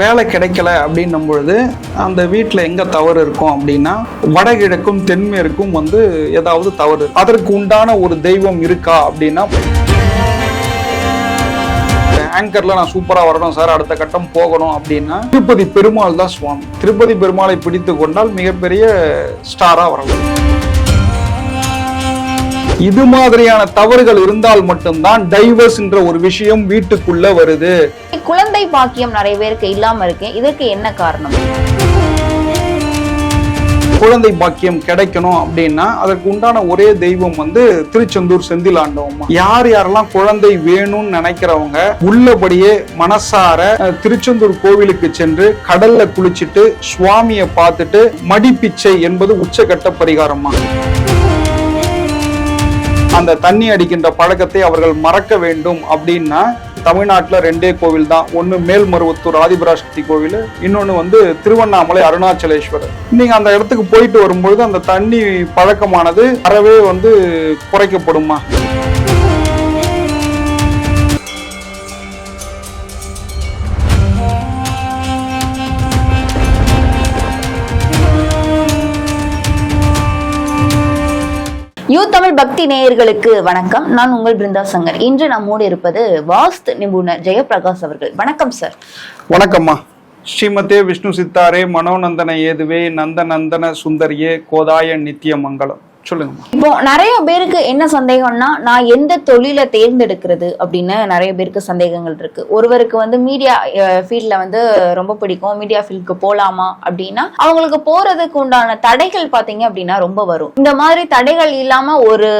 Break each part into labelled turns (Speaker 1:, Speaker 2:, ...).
Speaker 1: வேலை கிடைக்கல அப்படின்னும் பொழுது அந்த வீட்டில் எங்கே தவறு இருக்கும் அப்படின்னா வடகிழக்கும் தென்மேற்கும் வந்து ஏதாவது தவறு. அதற்கு உண்டான ஒரு தெய்வம் இருக்கா அப்படின்னா ஆங்கர்ல நான் சூப்பராக வரணும் சார் அடுத்த கட்டம் போகணும் அப்படின்னா திருப்பதி பெருமாள் தான் சுவாமி. திருப்பதி பெருமாளை பிடித்து கொண்டால் மிகப்பெரிய ஸ்டாராக வரலாம். இது மாதிரியான தவறுகள் இருந்தால் மட்டும்தான் டைவர்ஸ் என்ற ஒரு விஷயம் வீட்டுக்குள்ள வருது.
Speaker 2: குழந்தை பாக்கியம் நிறைய பேருக்கு இல்லாம இருக்கு. இதற்கு என்ன காரணம்?
Speaker 1: குழந்தை பாக்கியம் கிடைக்கணும் அப்படின்னா அதற்கு உண்டான ஒரே தெய்வம் வந்து திருச்செந்தூர் செந்திலாண்டவம் யார் யாரெல்லாம் குழந்தை வேணும்னு நினைக்கிறவங்க உள்ளபடியே மனசார திருச்செந்தூர் கோவிலுக்கு சென்று கடல்ல குளிச்சுட்டு சுவாமியை பார்த்துட்டு மடிப்பிச்சை என்பது உச்சகட்ட பரிகாரமா அந்த தண்ணி அடிக்கின்ற பழக்கத்தை அவர்கள் மறக்க வேண்டும் அப்படின்னா தமிழ்நாட்டில் ரெண்டே கோவில் தான். ஒன்று மேல்மருவத்தூர் ஆதிபராசக்தி கோவில் இன்னொன்று வந்து திருவண்ணாமலை அருணாச்சலேஸ்வரர். நீங்கள் அந்த இடத்துக்கு போயிட்டு வரும்பொழுது அந்த தண்ணி பழக்கமானது அறவே வந்து குறைக்கப்படுமா?
Speaker 2: யூ தமிழ் பக்தி நேயர்களுக்கு வணக்கம். நான் உங்கள் பிருந்தா சங்கர். இன்று நம்மோடு இருப்பது வாஸ்து நிபுணர் ஜெயபிரகாஷ் அவர்கள். வணக்கம் சார்
Speaker 1: வணக்கம்மா. ஸ்ரீமதே விஷ்ணு சித்தாரே மனோநந்தன ஏதுவே நந்த நந்தன சுந்தரியே கோதாய நித்திய மங்களம். சொல்லுங்கம்மா.
Speaker 2: இப்போ நிறைய பேருக்கு என்ன சந்தேகம்னா நான் எந்த தொழிலை தேர்ந்தெடுக்கிறது அப்படின்னு நிறைய பேருக்கு சந்தேகங்கள் இருக்கு. ஒருவருக்கு வந்து மீடியா ஃபீல்ட்ல வந்து ரொம்ப பிடிக்கும். மீடியா ஃபீல்டுக்கு போலாமா அப்படின்னா அவங்களுக்கு போறதுக்கு உண்டான தடைகள் பாத்தீங்க அப்படின்னா ரொம்ப வரும். இந்த மாதிரி தடைகள் இல்லாம ஒரு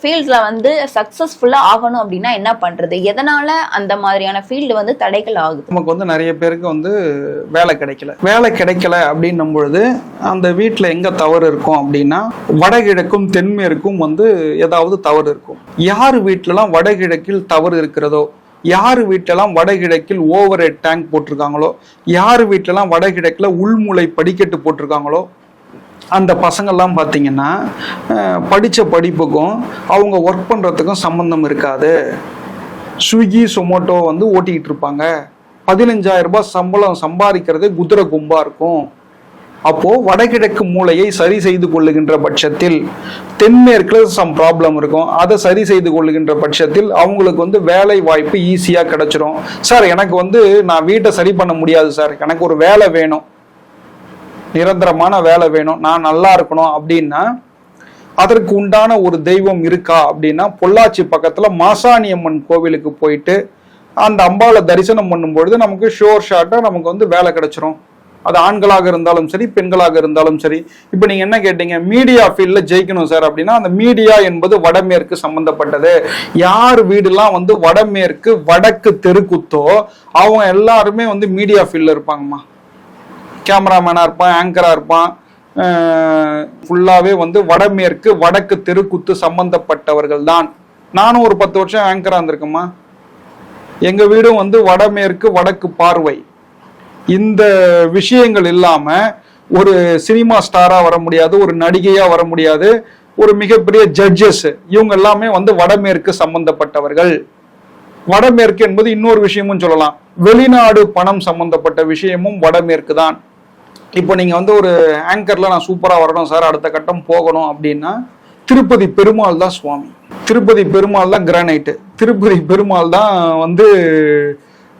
Speaker 2: ஃபீல்ட்ல வந்து சக்சஸ்ஃபுல்லா ஆகணும் அப்படின்னா என்ன பண்றது? எதனால அந்த மாதிரியான ஃபீல்டு வந்து தடைகள் ஆகுது?
Speaker 1: நமக்கு வந்து நிறைய பேருக்கு வந்து வேலை கிடைக்கல. வேலை கிடைக்கல அப்படின்னும் பொழுது அந்த வீட்டில் எங்க தவறு இருக்கும் அப்படின்னா வடகிழக்கும் தென்மேற்கும் வந்து ஏதாவது தவறு இருக்கும். யார் வீட்டிலலாம் வடகிழக்கில் தவறு இருக்கிறதோ யார் வீட்டிலலாம் வடகிழக்கில் ஓவர் ஹெட் டேங்க் போட்டிருக்காங்களோ யார் வீட்டிலலாம் வடகிழக்கில் உள்முளை படிக்கட்டு போட்டிருக்காங்களோ அந்த பசங்கள்லாம் பார்த்தீங்கன்னா படித்த படிப்புக்கும் அவங்க ஒர்க் பண்ணுறதுக்கும் சம்மந்தம் இருக்காது. ஸ்விக்கி சொமோட்டோ வந்து ஓட்டிக்கிட்டு இருப்பாங்க. பதினஞ்சாயிரம் ரூபாய் சம்பளம் சம்பாதிக்கிறதே குதிரை கும்பா இருக்கும். அப்போ வடகிழக்கு மூலையை சரி செய்து கொள்ளுகின்ற பட்சத்தில் தென்மேற்குல சம் ப்ராப்ளம் இருக்கும். அதை சரி செய்து கொள்ளுகின்ற பட்சத்தில் அவங்களுக்கு வந்து வேலை வாய்ப்பு ஈஸியா கிடைச்சிரும். சார் எனக்கு வந்து நான் வீட்டை சரி பண்ண முடியாது சார் எனக்கு ஒரு வேலை வேணும். நிரந்தரமான வேலை வேணும். நான் நல்லா இருக்கணும் அப்படின்னா அதற்கு உண்டான ஒரு தெய்வம் இருக்கா அப்படின்னா பொள்ளாச்சி பக்கத்துல மாசாணியம்மன் கோவிலுக்கு போயிட்டு அந்த அம்பாவை தரிசனம் பண்ணும்பொழுது நமக்கு ஷோர் ஷார்ட்டா நமக்கு வந்து வேலை கிடைச்சிரும். அது ஆண்களாக இருந்தாலும் சரி பெண்களாக இருந்தாலும் சரி. இப்போ நீங்க என்ன கேட்டீங்க? மீடியா ஃபீல்ட்ல ஜெயிக்கணும் சார் அப்படின்னா அந்த மீடியா என்பது வடமேற்கு சம்பந்தப்பட்டது. யார் வீடுலாம் வந்து வடமேற்கு வடக்கு தெருக்குத்தோ அவங்க எல்லாருமே வந்து மீடியா ஃபீல்ட்ல இருப்பாங்கம்மா. கேமராமேனாக இருப்பான் ஆங்கராக இருப்பான். ஃபுல்லாகவே வந்து வடமேற்கு வடக்கு தெருக்குத்து சம்பந்தப்பட்டவர்கள் தான் நானும் ஒரு பத்து வருஷம் ஆங்கராக இருந்திருக்கேம்மா. எங்கள் வீடும் வந்து வடமேற்கு வடக்கு பார்வை. இந்த விஷயங்கள் இல்லாமல் ஒரு சினிமா ஸ்டாராக வர முடியாது ஒரு நடிகையாக வர முடியாது ஒரு மிகப்பெரிய ஜட்ஜஸ் இவங்க எல்லாமே வந்து வடமேற்கு சம்பந்தப்பட்டவர்கள். வடமேற்கு என்பது இன்னொரு விஷயமும் சொல்லலாம். வெளிநாடு பணம் சம்பந்தப்பட்ட விஷயமும் வடமேற்கு தான் இப்போ நீங்க வந்து ஒரு ஆங்கர்ல நான் சூப்பரா வரணும் சார் அடுத்த கட்டம் போகணும் அப்படின்னா திருப்பதி பெருமாள் தான் சுவாமி. திருப்பதி பெருமாள் தான் கிரானைட்டு திருப்பதி பெருமாள் தான் வந்து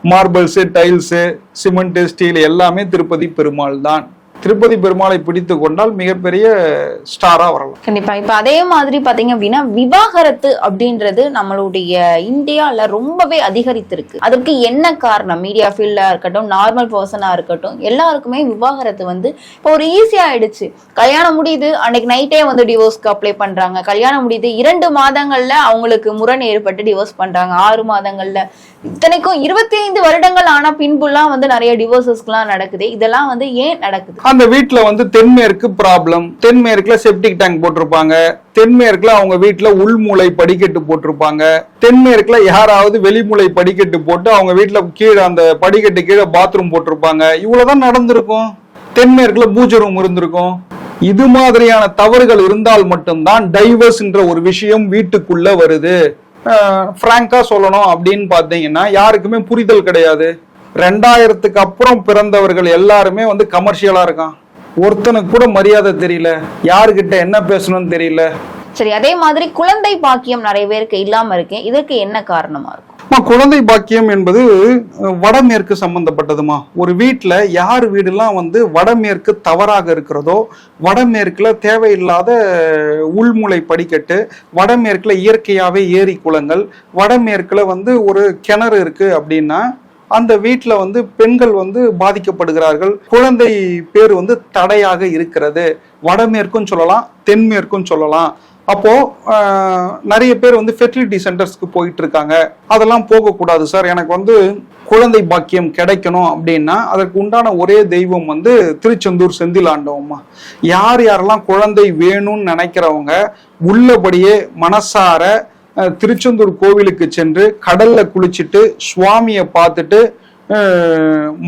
Speaker 1: மார்பிள்ஸு டைல்ஸு சிமெண்ட்டு ஸ்டீல் எல்லாமே திருப்பதி பெருமாள் தான் திருப்பதி பெருமாளை பிடித்து கொண்டால் மிகப்பெரிய ஸ்டாரா வரலாம்.
Speaker 2: கண்டிப்பா. இப்ப அதே மாதிரி பாத்தீங்க அப்படின்னா விவாகரத்து அப்படின்றது நம்மளுடைய இந்தியால ரொம்பவே அதிகரித்திருக்கு. அதற்கு என்ன காரணம்? மீடியா ஃபீல்டா இருக்கட்டும் நார்மல் பர்சனா இருக்கட்டும் எல்லாருக்குமே விவாகரத்து வந்து இப்போ ஒரு ஈஸியா ஆயிடுச்சு. கல்யாணம் முடியுது அன்னைக்கு நைட்டே வந்து டிவோர்ஸ்க்கு அப்ளை பண்றாங்க. கல்யாணம் முடியுது இரண்டு மாதங்கள்ல அவங்களுக்கு முரண் ஏற்பட்டு டிவோர்ஸ் பண்றாங்க. ஆறு மாதங்கள்ல. இத்தனைக்கும் இருபத்தி ஐந்து வருடங்கள் ஆனா பின்புலாம் வந்து நிறைய டிவோர்சஸ்லாம் நடக்குது. இதெல்லாம் வந்து ஏன் நடக்குது?
Speaker 1: அந்த வீட்டுல வந்து தென்மேற்கு ப்ராப்ளம் தென்மேற்குல செப்டிக் டேங்க் போட்டிருப்பாங்க. தென்மேற்குல அவங்க வீட்டுல உள்மூளை படிக்கட்டு போட்டிருப்பாங்க. தென்மேற்குல யாராவது வெளிமூளை படிக்கட்டு போட்டு அவங்க வீட்டுல கீழே அந்த படிக்கட்டு கீழே பாத்ரூம் போட்டிருப்பாங்க. இவ்வளவுதான் நடந்திருக்கும். தென்மேற்குல பூஜை ரூம் இருந்திருக்கும். இது மாதிரியான தவறுகள் இருந்தால் மட்டும்தான் டைவர்ஸ்ன்ற ஒரு விஷயம் வீட்டுக்குள்ள வருது. பிராங்கா சொல்லணும் அப்படின்னு பார்த்தீங்கன்னா யாருக்குமே புரிதல் கிடையாது. ரெண்டாயிரத்துக்கு அப்புறம் பிறந்தவர்கள் எல்லாருமே வந்து கமர்ஷியலா இருக்கான். ஒருத்தனுக்கு கூட மரியாதை தெரியல. யாருக்கிட்ட என்ன பேசணும்னு தெரியல.
Speaker 2: சரி அதே மாதிரி குழந்தை பாக்கியம் நிறைய பேருக்கு இல்லாம இருக்கு இதற்கு என்ன காரணமா இருக்கும்?
Speaker 1: குழந்தை பாக்கியம் என்பது வடமேற்கு சம்பந்தப்பட்டதுமா. ஒரு வீட்டில் யார் வீடெல்லாம் வந்து வடமேற்கு தவறாக இருக்கிறதோ வடமேற்குல தேவையில்லாத உள்முளை படிக்கட்டு வடமேற்குல இயற்கையாகவே ஏரி குளங்கள் வடமேற்குல வந்து ஒரு கிணறு இருக்கு அப்படின்னா அந்த வீட்டில் வந்து பெண்கள் வந்து பாதிக்கப்படுகிறார்கள். குழந்தை பேர் வந்து தடையாக இருக்கிறது. வடமேற்கும் சொல்லலாம் தென்மேற்கும் சொல்லலாம். அப்போ நிறைய பேர் வந்து ஃபெர்டிலிட்டி சென்டர்ஸ்க்கு போயிட்டு இருக்காங்க அதெல்லாம் போகக்கூடாது சார். எனக்கு வந்து குழந்தை பாக்கியம் கிடைக்கணும் அப்படின்னா அதற்கு உண்டான ஒரே தெய்வம் வந்து திருச்செந்தூர் செந்திலாண்டவம்மா யார் யாரெல்லாம் குழந்தை வேணும்னு நினைக்கிறவங்க உள்ளபடியே மனசார திருச்செந்தூர் கோவிலுக்கு சென்று கடல்ல குளிச்சுட்டு சுவாமியை பார்த்துட்டு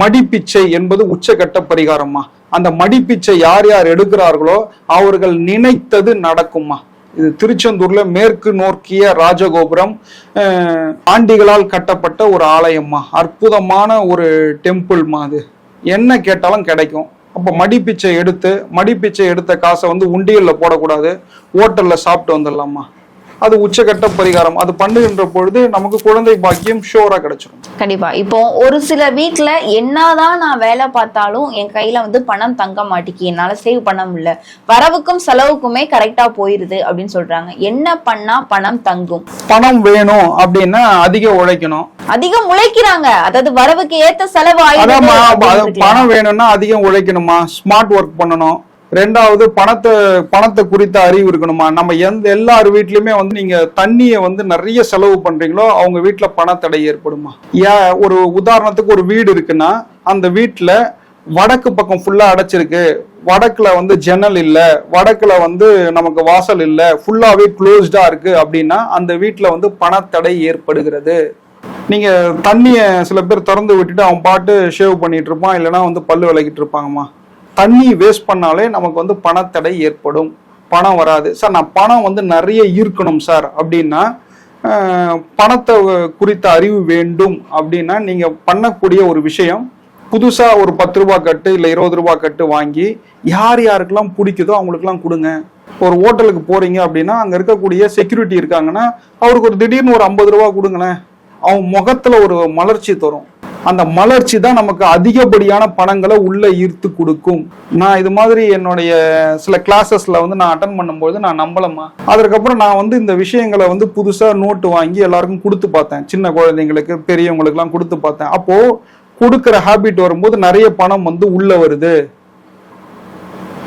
Speaker 1: மடிப்பிச்சை என்பது உச்சகட்ட பரிகாரம்மா. அந்த மடிப்பிச்சை யார் யார் எடுக்கிறார்களோ அவர்கள் நினைத்தது நடக்கும்மா. இது திருச்செந்தூர்ல மேற்கு நோக்கிய ராஜகோபுரம் ஆண்டிகளால் கட்டப்பட்ட ஒரு ஆலயம்மா. அற்புதமான ஒரு டெம்பிள்மா அது. என்ன கேட்டாலும் கிடைக்கும். அப்போ மடிப்பிச்சை எடுத்து மடிப்பிச்சை எடுத்த காசை வந்து உண்டியல்ல போடக்கூடாது. ஹோட்டல்ல சாப்பிட்டு வந்துடலாமா அது உச்சகட்ட பரிகாரம். அது பண்ணுகின்ற பொழுது நமக்கு குழந்தை பாக்கியம் ஷோரா கிடைச்சிடும்
Speaker 2: கண்டிப்பா. இப்போ ஒரு சில வீட்ல என்னதான் நான் வேலை பார்த்தாலும் என் கையில வந்து பணம் தங்க மாட்டேங்கி என்னால சேவ் பண்ண முடியல. வரவுக்கும் செலவுக்குமே கரெக்டா போயிருது அப்படின்னு சொல்றாங்க. என்ன பண்ணா பணம் தங்கும்?
Speaker 1: பணம் வேணும் அப்படின்னா அதிக உழைக்கணும்.
Speaker 2: அதிகம் உழைக்கிறாங்க. அதாவது வரவுக்கு ஏத்த செலவு இருக்கலாம்.
Speaker 1: பணம் வேணும்னா அதிகம் உழைக்கணுமா ஸ்மார்ட் ஒர்க் பண்ணணும். ரெண்டாவது பணத்தை பணத்தை குறித்த அறிவு இருக்கணுமா? நம்ம எந்த எல்லார் வீட்லயுமே வந்து நீங்க தண்ணியை வந்து நிறைய செலவு பண்றீங்களோ அவங்க வீட்டுல பணத்தடை ஏற்படுமா? ஏன் ஒரு உதாரணத்துக்கு ஒரு வீடு இருக்குன்னா அந்த வீட்டுல வடக்கு பக்கம் ஃபுல்லா அடைச்சிருக்கு. வடக்குல வந்து ஜன்னல் இல்ல. வடக்குல வந்து நமக்கு வாசல் இல்ல. ஃபுல்லாவே க்ளோஸ்டா இருக்கு அப்படின்னா அந்த வீட்டுல வந்து பணத்தடை ஏற்படுகிறது. நீங்க தண்ணிய சில பேர் திறந்து விட்டுட்டு அவன் பாட்டு ஷேவ் பண்ணிட்டு இருப்பான் இல்லைன்னா வந்து பல்லு விளக்கிட்டு இருப்பாங்கம்மா. தண்ணி வேஸ்ட் பண்ணாலே நமக்கு வந்து பணத்தடை ஏற்படும். பணம் வராது. சார் நான் பணம் வந்து நிறைய ஈர்க்கணும் சார். அப்படின்னா பணத்தை குறித்த அறிவு வேண்டும். அப்படின்னா நீங்க பண்ணக்கூடிய ஒரு விஷயம் புதுசா ஒரு பத்து ரூபாய் கட்டு இல்ல இருபது ரூபாய் கட்டு வாங்கி யார் யாருக்கெல்லாம் பிடிக்குதோ அவங்களுக்கெல்லாம் கொடுங்க. ஒரு ஹோட்டலுக்கு போறீங்க அப்படின்னா அங்க இருக்கக்கூடிய செக்யூரிட்டி இருக்காங்கன்னா அவருக்கு ஒரு திடீர்னு ஒரு ஐம்பது ரூபா கொடுங்களேன். அவன் முகத்துல ஒரு மலர்ச்சி தரும். அந்த மலர்ச்சி தான் நமக்கு அதிகப்படியான பணங்களை உள்ள ஈர்த்து கொடுக்கும். நான் இது மாதிரி என்னுடைய சில கிளாஸஸ்ல வந்து நான் அட்டன் பண்ணும்போது நான் நம்பலமா அதுக்கப்புறம் நான் வந்து இந்த விஷயங்களை வந்து புதுசா நோட்டு வாங்கி எல்லாருக்கும் கொடுத்து பார்த்தேன். சின்ன குழந்தைங்களுக்கு பெரியவங்களுக்குலாம் கொடுத்து பார்த்தேன். அப்போ கொடுக்குற ஹாபிட் வரும்போது நிறைய பணம் வந்து உள்ள வருது.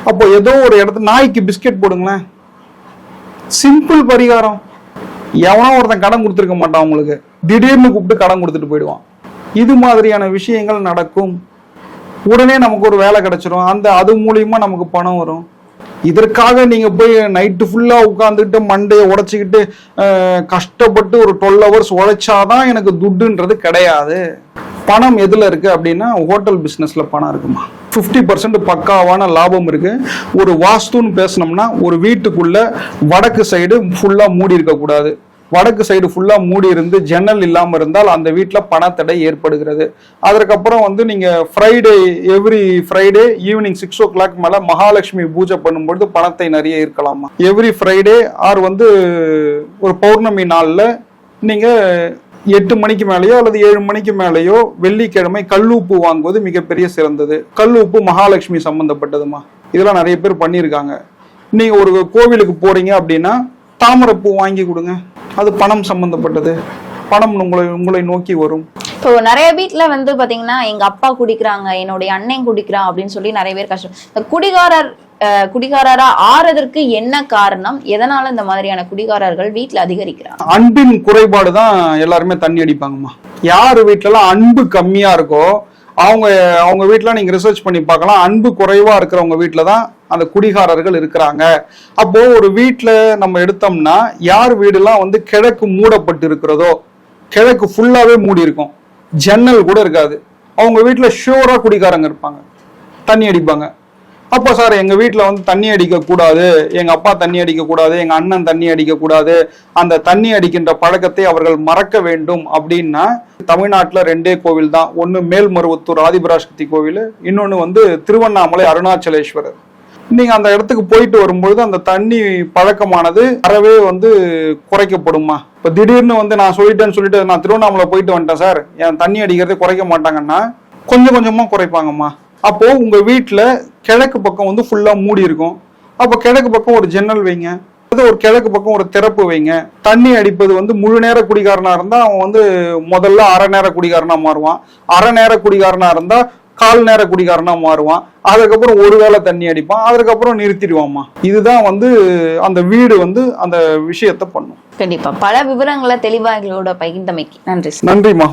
Speaker 1: அப்போ ஏதோ ஒரு இடத்துல நாய்க்கு பிஸ்கெட் போடுங்களேன். சிம்பிள் பரிகாரம். எவனோ ஒருத்தன் கடன் கொடுத்துருக்க மாட்டான் உங்களுக்கு திடீர்னு கூப்பிட்டு கடன் கொடுத்துட்டு போயிடுவான். இது மாதிரியான விஷயங்கள் நடக்கும். உடனே நமக்கு ஒரு வேலை கிடைச்சிரும். அந்த அது மூலியமா நமக்கு பணம் வரும். இதற்காக நீங்க போய் நைட்டு ஃபுல்லா உட்காந்துக்கிட்டு மண்டையை உடைச்சிக்கிட்டு கஷ்டப்பட்டு ஒரு டுவெல் ஹவர்ஸ் உழைச்சாதான் எனக்கு துட்டுன்றது கிடையாது. பணம் எதுல இருக்கு அப்படின்னா ஹோட்டல் பிசினஸ்ல பணம் இருக்குமா? ஃபிஃப்டி பர்சன்ட் பக்காவான லாபம் இருக்கு. ஒரு வாஸ்துன்னு பேசினோம்னா ஒரு வீட்டுக்குள்ள வடக்கு சைடு ஃபுல்லா மூடி இருக்கக்கூடாது வடக்கு சைடு ஃபுல்லாக மூடி இருந்து ஜன்னல் இல்லாமல் இருந்தால் அந்த வீட்டில் பணத்தடை ஏற்படுகிறது. அதற்கப்புறம் வந்து நீங்கள் Friday every Friday evening six o'clock மேலே மகாலட்சுமி பூஜை பண்ணும்பொழுது பணத்தை நிறைய இருக்கலாமா எவ்ரி ஃப்ரைடே ஆர் வந்து ஒரு பௌர்ணமி நாளில் நீங்கள் எட்டு மணிக்கு மேலேயோ அல்லது ஏழு மணிக்கு மேலேயோ வெள்ளிக்கிழமை கல்லுப்பு வாங்குவது மிகப்பெரிய சிறந்தது. கல்லுப்பு மகாலட்சுமி சம்பந்தப்பட்டதுமா? இதெல்லாம் நிறைய பேர் பண்ணியிருக்காங்க. நீங்கள் ஒரு கோவிலுக்கு போறீங்க அப்படின்னா தாமரைப்பூ வாங்கி கொடுங்க. அது பணம் சம்பந்தப்பட்டது. பணம் உங்களை உங்களை நோக்கி வரும்.
Speaker 2: இப்போ நிறைய வீட்ல வந்து பாத்தீங்கன்னா எங்க அப்பா குடிக்கிறாங்க என்னுடைய அண்ணன் குடிக்கிறான் அப்படின்னு சொல்லி நிறைய பேர் கஷ்டம். இந்த குடிகாரர் அஹ், குடிகாரரா ஆறதற்கு என்ன காரணம்? எதனால இந்த மாதிரியான குடிகாரர்கள் வீட்ல அதிகரிக்கிறாங்க?
Speaker 1: அன்பின் குறைபாடு தான் எல்லாருமே தண்ணி அடிப்பாங்கம்மா. யார் வீட்டிலலாம் அன்பு கம்மியா இருக்கோ அவங்க அவங்க வீட்டில் நீங்க ரிசர்ச் பண்ணி பார்க்கலாம் அன்பு குறைவா இருக்கிறவங்க வீட்டில் தான் அந்த குடிகாரர்கள் இருக்கிறாங்க. அப்போ ஒரு வீட்டில் நம்ம எடுத்தோம்னா யார் வீடுலாம் வந்து கிழக்கு மூடப்பட்டு இருக்கிறதோ கிழக்கு ஃபுல்லாகவே மூடி இருக்கும் ஜன்னல் கூட இருக்காது. அவங்க வீட்டில் ஷோராக குடிகாரங்க இருப்பாங்க. தண்ணி அடிப்பாங்க. அப்போ சார் எங்கள் வீட்டில் வந்து தண்ணி அடிக்கக்கூடாது எங்கள் அப்பா தண்ணி அடிக்கக்கூடாது எங்கள் அண்ணன் தண்ணி அடிக்கக்கூடாது அந்த தண்ணி அடிக்கின்ற பழக்கத்தை அவர்கள் மறக்க வேண்டும் அப்படின்னா தமிழ்நாட்டில் ரெண்டே கோவில் தான் ஒன்று மேல்மருவத்தூர் ஆதிபராசக்தி கோவில் இன்னொன்று வந்து திருவண்ணாமலை அருணாச்சலேஸ்வரர். நீங்க அந்த இடத்துக்கு போயிட்டு வரும்பொழுது அந்த தண்ணி பழக்கமானது அறவே வந்து குறைக்கப்படுமா? இப்ப திடீர்னு வந்து நான் சொல்லிட்டேன்னு சொல்லிட்டு நான் திருவண்ணாமலை போயிட்டு வந்துட்டேன் சார். என் தண்ணி அடிக்கிறதை குறைக்க மாட்டாங்கன்னா கொஞ்சம் கொஞ்சமா குறைப்பாங்கம்மா. அப்போ உங்க வீட்டுல கிழக்கு பக்கம் வந்து ஃபுல்லா மூடி இருக்கும். அப்போ கிழக்கு பக்கம் ஒரு ஜன்னல் வைங்க. அது ஒரு கிழக்கு பக்கம் ஒரு திறப்பு வைங்க. தண்ணி அடிப்பது வந்து முழு நேர குடிகாரனா இருந்தா அவன் வந்து முதல்ல அரை நேர குடிகாரனா மாறுவான். அரை நேர குடிகாரனா இருந்தா கால் நேர குடிகாரனா மாறுவான். அதுக்கப்புறம் ஒரு வேளை தண்ணி அடிப்பான். அதுக்கப்புறம் நிறுத்திடுவாம்மா இதுதான் வந்து அந்த வீடு வந்து அந்த விஷயத்த பண்ணும்.
Speaker 2: கண்டிப்பா. பல விவரங்களை தெளிவா எங்களோட பகிர்ந்தமைக்கு நன்றி சார்.
Speaker 1: நன்றிம்மா.